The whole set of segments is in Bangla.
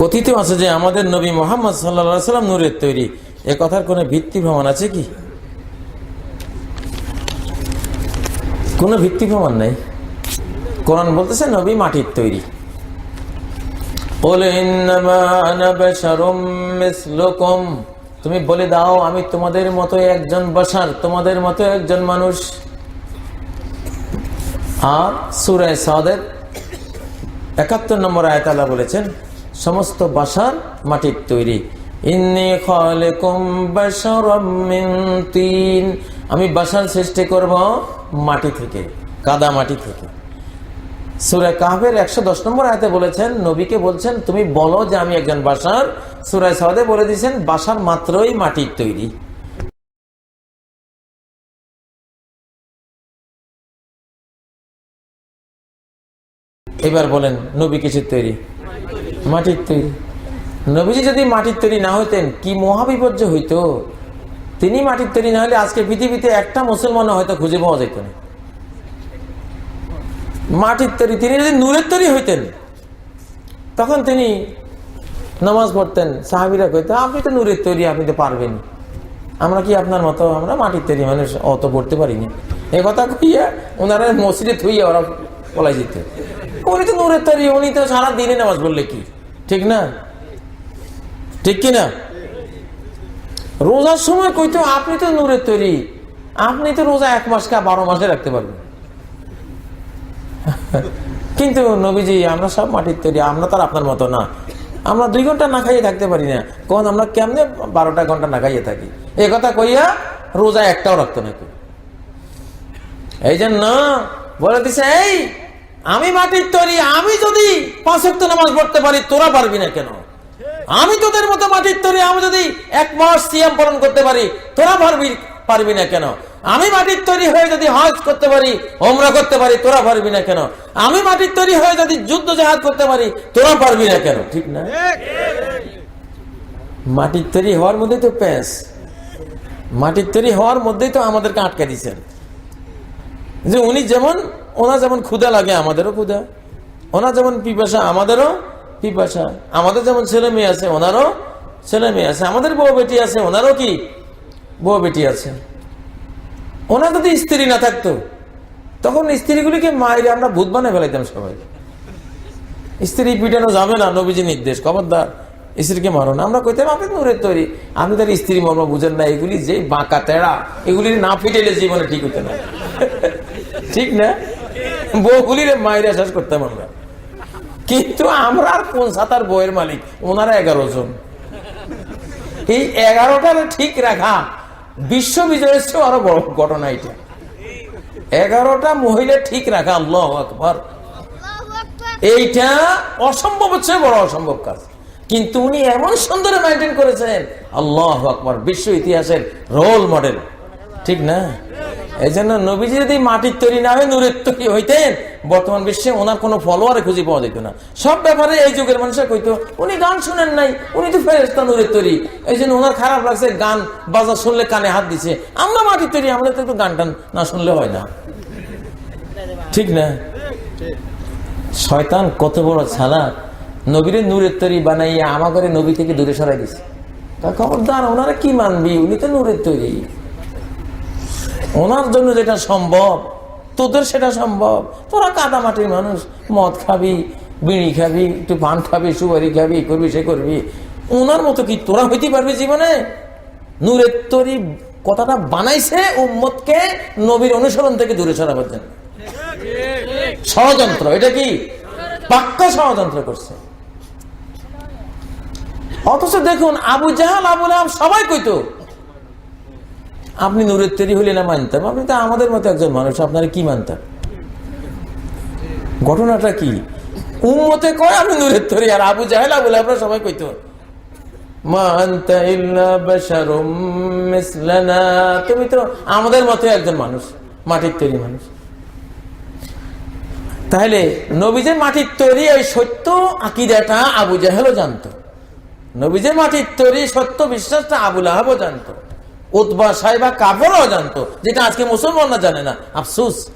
কথিত আছে যে আমাদের নবী মোহাম্মদ সাল্লা সাল্লাম নূরের তৈরি। এ কথার কোনো ভিত্তি ভ্রমণ আছে কি? কোনো ভিত্তি ভ্রমণ নেই। কোরআন বলতেছে নবী মাটির তৈরি। তুমি বলে দাও, আমি তোমাদের মতো একজন বাসার তোমাদের মতো একজন মানুষ। আর সুরায় সাদের একাত্তর নম্বর আয়তালা বলেছেন সমস্ত বাসার মাটির তৈরি। আমি বাসার সৃষ্টি করব মাটি থেকে, কাদা মাটি থেকে। সুরায় কাহবের একশো দশ নম্বর আয়তে বলেছেন, নবীকে বলছেন, তুমি বলো যে আমি একজন বাসার সুরায় সাদে বলে দিয়েছেন, বাসার মাত্রই মাটির তৈরি। এবার বলেন, নবী কিসের তৈরি? মাটির তৈরি। নবীজি যদি মাটির তৈরি না হইতেন, কি মহাবিপর্য হইতো? তিনি মাটির তৈরি না হলে আজকে পৃথিবীতে একটা মুসলমানও হয়তো খুঁজে পাওয়া যেত না। মাটির তৈরি তিনি যদি নূরের তৈরি হইতেন, তখন তিনি নামাজ পড়তেন। সাহাবিরা কইতেন, আপনি তো নূরের তৈরি আপনি তো পারবেন। আমরা কি আপনার মতো? আমরা মাটির তৈরি মানুষ, অত পড়তে পারিনি। এ কথা কইয়া ওনারা মসজিদে থুইয়া ওরা পলাই যেত। উনি তো নূরের তৈরি, উনি তো সারা দিনে নামাজ পড়লে কি? ঠিক না? ঠিক কি না? রোজার সময় কইতো, আপনি তো নূরের তৈরি, আপনি তো রোজা এক মাস কা বারো মাসে রাখতে পারবেন। কিন্তু নবীজি, আমরা সব মাটির তৈরি, আমরা তো আপনার মতো না। আমরা দুই ঘণ্টা না খাইয়ে থাকতে পারি না। কখন আমরা কেমনে বারোটা ঘণ্টা না খাইয়ে থাকি? এ কথা কইয়া রোজা একটাও রাখতো না এই জন্য বলে দিছে, এই, আমি মাটির তৈরি, আমি যদি পাঁচ ওয়াক্ত নামাজ পড়তে পারি, তোরা পারবি না কেন? আমি তোদের মতো মাটির তৈরি, আমি যদি এক মাস সিয়াম পালন করতে পারি, তোরা পারবি পারবি না কেন? আমি মাটির তৈরি হয়ে যদি হজ করতে পারি, ওমরা করতে পারি, তোরা পারবি না কেন? আমি মাটির তৈরি হয়ে যদি যুদ্ধ জাহাজ করতে পারি, তোরা পারবি না কেন? ঠিক না? মাটির তৈরি হওয়ার মধ্যেই তো প্যাঁচ। মাটির তৈরি হওয়ার মধ্যেই তো আমাদেরকে আটকে দিচ্ছেন যে উনি যেমন, ওনার যেমন ক্ষুদা লাগে, আমাদেরও ক্ষুদা ওনার যেমন পিপাসা, আমাদেরও পিপাসা। আমাদের যেমন ছেলে মেয়ে আছে, ওনারও ছেলে মেয়ে আছে। আমাদের বউ বেটি আছে, ওনারও কি? বউ বেটি আছে। ওনার যদি স্ত্রী না থাকতো, তখন স্ত্রীগুলিকে মায়ের আমরা ভূত বানিয়ে ফেলাইতাম সবাই। স্ত্রী পিটানো যাবে না নবীজি নির্দেশ। খবরদার, স্ত্রীকে মারো না। আমরা কইতাম আপনি নূরের তৈরি। আপনি তার স্ত্রী মর্ম বুঝেন না, এগুলি যে বাঁকা তেড়া এগুলি না ফিটেলে জীবনে ঠিক হতে না। ঠিক না? বউগুলির মায়েরা শেষ করতাম আমরা। কিন্তু আমরা আর কোন সাতার বইয়ের মালিক? ওনারা এগারো জন। এই এগারোটা ঠিক রাখা বিশ্ব বিজয়ের চেয়েও আরও বড় ঘটনা এটা। এগারোটা মহিলা ঠিক রাখা আল্লাহ আকবর। এইটা অসম্ভব হচ্ছে বড় অসম্ভব কাজ। কিন্তু উনি এমন সুন্দর মেনটেন করেছেন আল্লাহ আকবর বিশ্ব ইতিহাসের রোল মডেল ঠিক না? এই জন্য নবীজি যদি মাটির তৈরি না হয়ে নূরের তৈরি হইতেন, বর্তমান বিশ্বে ওনার কোনো ফলোয়ারে খুঁজে পাওয়া যেত না। সব ব্যাপারে এই যুগের মানুষের কইতো, উনি গান শুনেন নাই, উনি তো ফেরেস্তা নূরের তৈরি। এই জন্য ওনার খারাপ লাগছে, গান বাজার শুনলে কানে হাত দিছে। আমরা মাটির তৈরি, আমরা তো একটু গান টান না শুনলে হয় না। ঠিক না? শয়তান কত বড় ছাড়া নবীরে নূরের তৈরি বানাইয়া ঘরে নবী থেকে দূরে সরাই দিছে। খবরদার, ওনারা কি মানবি? উনি তো নূরের তৈরি। ওনার জন্য যেটা সম্ভব, তোদের সেটা সম্ভব। তোরা কাদা মাটির মানুষ, মদ খাবি, বিড়ি খাবি, একটু পান খাবি, সুপারি খাবি করবি, সে করবি। ওনার মতো কি তোরা হইতে পারবি জীবনে? নূরের তৈরি কথাটা বানাইছে উম্মতকে নবীর অনুসরণ থেকে দূরে সরাবার জন্য। ষড়যন্ত্র, এটা কি? পাক্কা ষড়যন্ত্র করছে। অথচ দেখুন, আবু জাহাল আবুল সবাই কইতো আপনি নূরের তৈরি হলে না মানতাম। আপনি তো আমাদের মতো একজন মানুষ, আপনারা কি মানতাম? ঘটনাটা কি? উম্মতে কয় আমি নূরের তৈরি? আর আবু জাহেল আবুল আহাবরা সবাই কইতো তুমি তো আমাদের মতো একজন মানুষ, মাটির তৈরি মানুষ। তাহলে নবীজের মাটির তৈরি ওই সত্য আকিদাটা আবু জাহেলও জানতো। নবীজের মাটির তৈরি সত্য বিশ্বাসটা আবুল আহাবও জানতো। উৎবা সাহেবা কাপড়ও জানতো যেটা আজকে মুসলমানরা জানে না। আফসুস।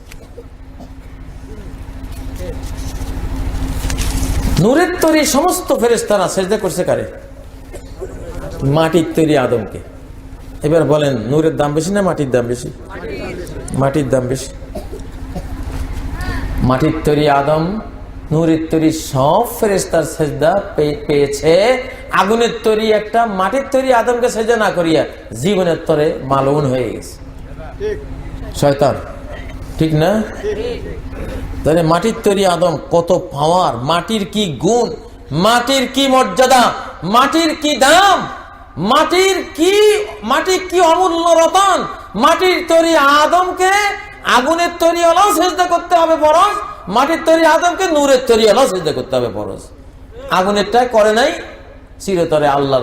নূরের তৈরি সমস্ত ফেরেস্তারা সেজদা করছে কারে? মাটির তৈরি আদমকে। এবার বলেন, নূরের দাম বেশি না মাটির দাম বেশি? মাটির দাম বেশি। মাটির তৈরি আদম, নূরের তৈরি সব ফেরেস্তার সেজদা পেয়েছে আগুনের তৈরি একটা মাটির তৈরি আদমকে সেজদা না করিয়া জীবনের তরে মালউন হয়ে গেছে। শয়তান ঠিক না? তাহলে মাটির তৈরি আদম কত পাওয়ার মাটির কি গুণ মাটির কি মর্যাদা মাটির কি দাম মাটির কি মাটির কি অমূল্য রতন মাটির তৈরি আদমকে আগুনের তৈরি হলেও চেষ্টা করতে হবে বরস মাটির তৈরি আদমকে নূরের তৈরি হলেও চেষ্টা করতে হবে পরশ আগুনেরটাই করে নাই চিরতরে আল্লাহ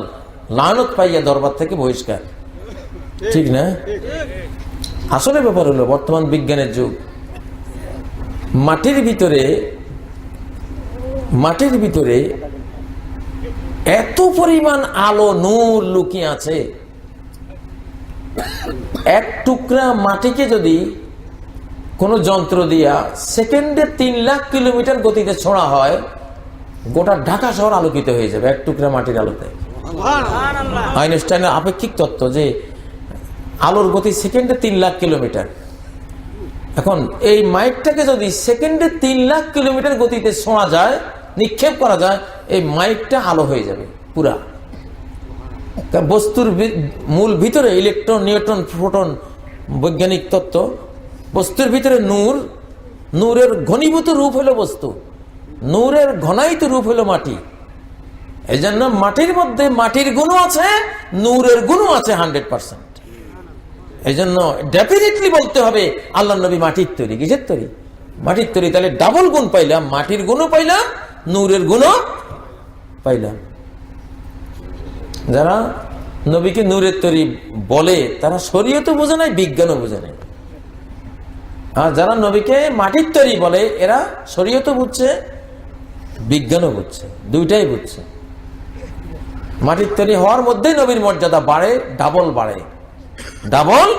লানত পাইয়া দরবার থেকে বহিষ্কার। ঠিক না? আসলে ব্যাপার হলো, বর্তমান বিজ্ঞানের যুগ। মাটির ভিতরে মাটির ভিতরে এত পরিমাণ আলো, নূর লুকিয়ে আছে। এক টুকরা মাটিকে যদি কোনো যন্ত্র দিয়া সেকেন্ডে তিন লাখ কিলোমিটার গতিতে ছোঁড়া হয় গোটা ঢাকা শহর আলোকিত হয়ে যাবে এক টুকরা মাটির আলোতে। আইনস্টাইনের আপেক্ষিক তত্ত্ব যে আলোর গতি সেকেন্ডে তিন লাখ কিলোমিটার। এখন এই মাইকটাকে যদি সেকেন্ডে তিন লাখ কিলোমিটার গতিতে ছোঁয়া যায় নিক্ষেপ করা যায় এই মাইকটা আলো হয়ে যাবে পুরা। বস্তুর মূল ভিতরে ইলেকট্রন নিউট্রন প্রোটন বৈজ্ঞানিক তত্ত্ব বস্তুর ভিতরে নূর নূরের ঘনীভূত রূপ হলো বস্তু। নূরের ঘনায়িত রূপ হলো মাটি। এই জন্য মাটির মধ্যে মাটির গুণও আছে, নূরের গুণও আছে হান্ড্রেড পার্সেন্ট। এই জন্য ডেফিনেটলি বলতে হবে, আল্লাহ নবী মাটির তৈরি, কিসের তৈরি? মাটির তৈরি, তাহলে ডাবল গুণ পাইলাম, মাটির গুণও পাইলাম, নূরের গুণও পাইলাম। যারা নবীকে নূরের তৈরি বলে, তারা শরীয়তও বোঝে নাই, বিজ্ঞানও বোঝে নাই। আর যারা নবীকে মাটির তৈরি বলে, এরা শরীয়তও বুঝছে বিজ্ঞানও বুঝছে, দুইটাই বুঝছে। মাটির তৈরি হওয়ার মধ্যেই নবীর মর্যাদা বাড়ে, ডাবল বাড়ে। ডাবল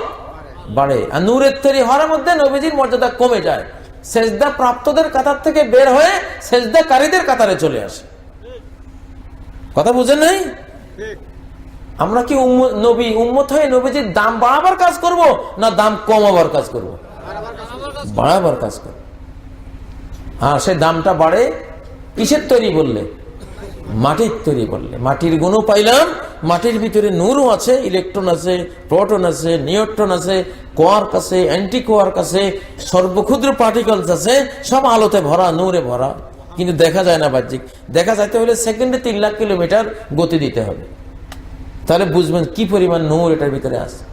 বাড়ে। আর নূরের তৈরি হওয়ার মধ্যে নবীজির মর্যাদা কমে যায়। সেজদা প্রাপ্তদের কাতার থেকে বের হয়ে সেজদাকারীদের কাতারে চলে আসে। কথা বুঝেন নাই? আমরা কি নবী উম্মত হয়ে নবীজির দাম বাড়াবার কাজ করব, না দাম কমাবার কাজ করব। বাড়াবার কাজ করব। হ্যাঁ সে দামটা বাড়ে কিসের তৈরি বললে? মাটির তৈরি বললে। মাটির গুণও পাইলাম, মাটির ভিতরে নূরও আছে, ইলেকট্রন আছে, প্রোটন আছে, নিউট্রন আছে, কোয়ার্ক আছে অ্যান্টি কোয়ার্ক আছে, সর্বক্ষুদ্র পার্টিকলস আছে, সব আলোতে ভরা, নূরে ভরা। কিন্তু দেখা যায় না বাহ্যিক। দেখা যাইতে হলে সেকেন্ডে তিন লাখ কিলোমিটার গতি দিতে হবে। তাহলে বুঝবেন কি পরিমাণ নূর এটার ভিতরে আছে।